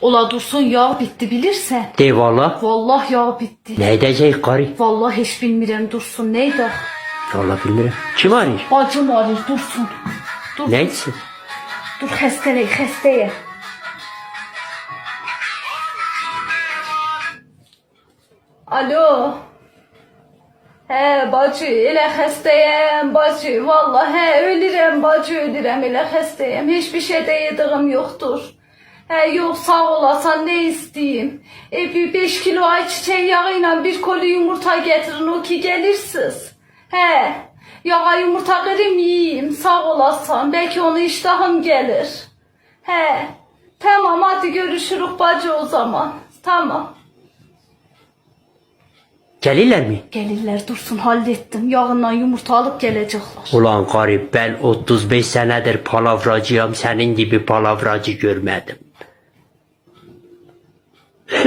Ola dursun yağ bitti bilirsen. De valla. Vallahi yağ bitti. Ne edecek karı? Vallahi hiç bilmirəm dursun neydi? Valla bilmiyorum. Kim arıyor? Bacım arır dursun. Dur, Ne etsin? dur xəstələk, xəstəyə. Alo. He bacı, elə xəstəyəm bacı. Vallahi he ölürəm bacı, ölürəm, elə xəstəyəm. Hiçbir şey də yediğim yoxdur. He yok sağ olasan ne isteyeyim. E bir 5 kilo ayçiçeği yağıyla bir koli yumurta getirin o ki gelirsiniz. He yağa yumurta kırayım yiyeyim sağ olasan. Belki onu iştahım gelir. He tamam hadi görüşürük bacı o zaman. Tamam. Gelirler mi? Gelirler dursun hallettim. Yağından yumurta alıp gelecekler. Ulan karı ben 35 senedir palavracıyım senin gibi palavracı görmedim.